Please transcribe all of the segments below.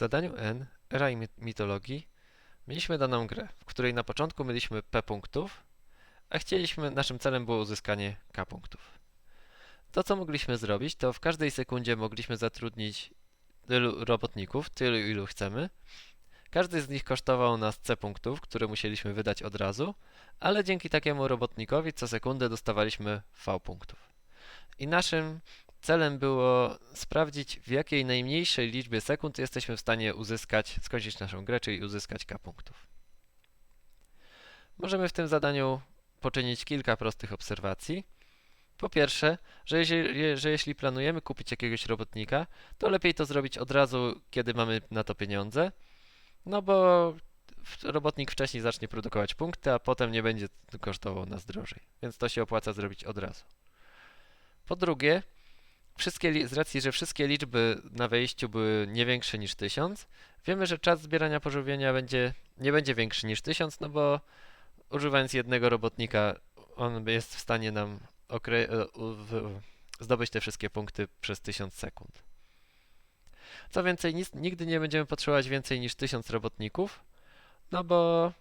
zadaniu N, era i mi- mitologii, mieliśmy daną grę, w której na początku mieliśmy P punktów, a chcieliśmy, naszym celem było uzyskanie K punktów. To, co mogliśmy zrobić, to w każdej sekundzie mogliśmy zatrudnić tylu robotników, tylu ilu chcemy. Każdy z nich kosztował nas C punktów, które musieliśmy wydać od razu, ale dzięki takiemu robotnikowi co sekundę dostawaliśmy V punktów. I naszym celem było sprawdzić, w jakiej najmniejszej liczbie sekund jesteśmy w stanie uzyskać, skończyć naszą grę, czyli uzyskać K punktów. Możemy w tym zadaniu poczynić kilka prostych obserwacji. Po pierwsze, że, jeśli- je- że jeśli planujemy kupić jakiegoś robotnika, to lepiej to zrobić od razu, kiedy mamy na to pieniądze, no bo robotnik wcześniej zacznie produkować punkty, a potem nie będzie kosztował nas drożej, więc to się opłaca zrobić od razu. Po drugie, wszystkie, z racji, że wszystkie liczby na wejściu były nie większe niż 1000, wiemy, że czas zbierania pożywienia będzie, nie będzie większy niż 1000, no bo używając jednego robotnika, on jest w stanie nam e, zdobyć te wszystkie punkty przez 1000 sekund. Co więcej, nic, nigdy nie będziemy potrzebować więcej niż 1000 robotników, no bo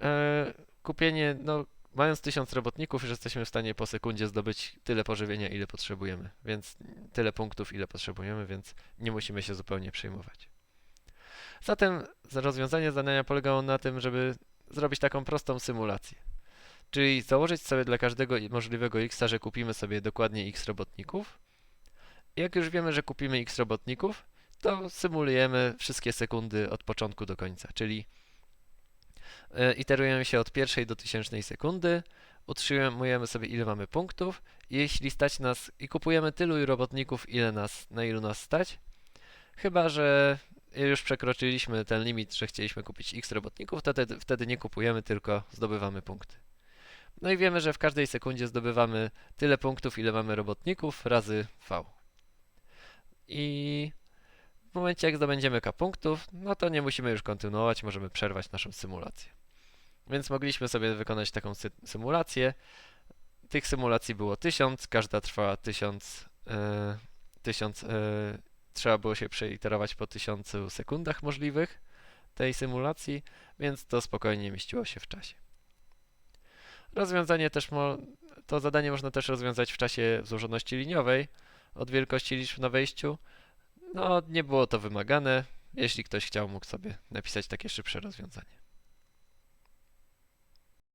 e, kupienie, no mając 1000 robotników, jesteśmy w stanie po sekundzie zdobyć tyle pożywienia, ile potrzebujemy, więc tyle punktów, ile potrzebujemy, więc nie musimy się zupełnie przejmować. Zatem za- rozwiązanie zadania polegało na tym, żeby zrobić taką prostą symulację. Czyli założyć sobie dla każdego możliwego x, że kupimy sobie dokładnie x robotników. Jak już wiemy, że kupimy x robotników, to symulujemy wszystkie sekundy od początku do końca, czyli e, iterujemy się od pierwszej do tysięcznej sekundy, utrzymujemy sobie ile mamy punktów jeśli stać nas i kupujemy tylu robotników, ile nas, na ilu nas stać, chyba że już przekroczyliśmy ten limit, że chcieliśmy kupić x robotników, to wtedy nie kupujemy, tylko zdobywamy punkty. No i wiemy, że w każdej sekundzie zdobywamy tyle punktów, ile mamy robotników, razy V. I w momencie, jak zdobędziemy K punktów, no to nie musimy już kontynuować, możemy przerwać naszą symulację. Więc mogliśmy sobie wykonać taką sy symulację. Tych symulacji było 1000, każda trwała 1000, e, 1000 e, trzeba było się przeiterować po 1000 sekundach możliwych tej symulacji, więc to spokojnie mieściło się w czasie. Rozwiązanie też to zadanie można też rozwiązać w czasie złożoności liniowej od wielkości liczb na wejściu. No, nie było to wymagane. Jeśli ktoś chciał, mógł sobie napisać takie szybsze rozwiązanie.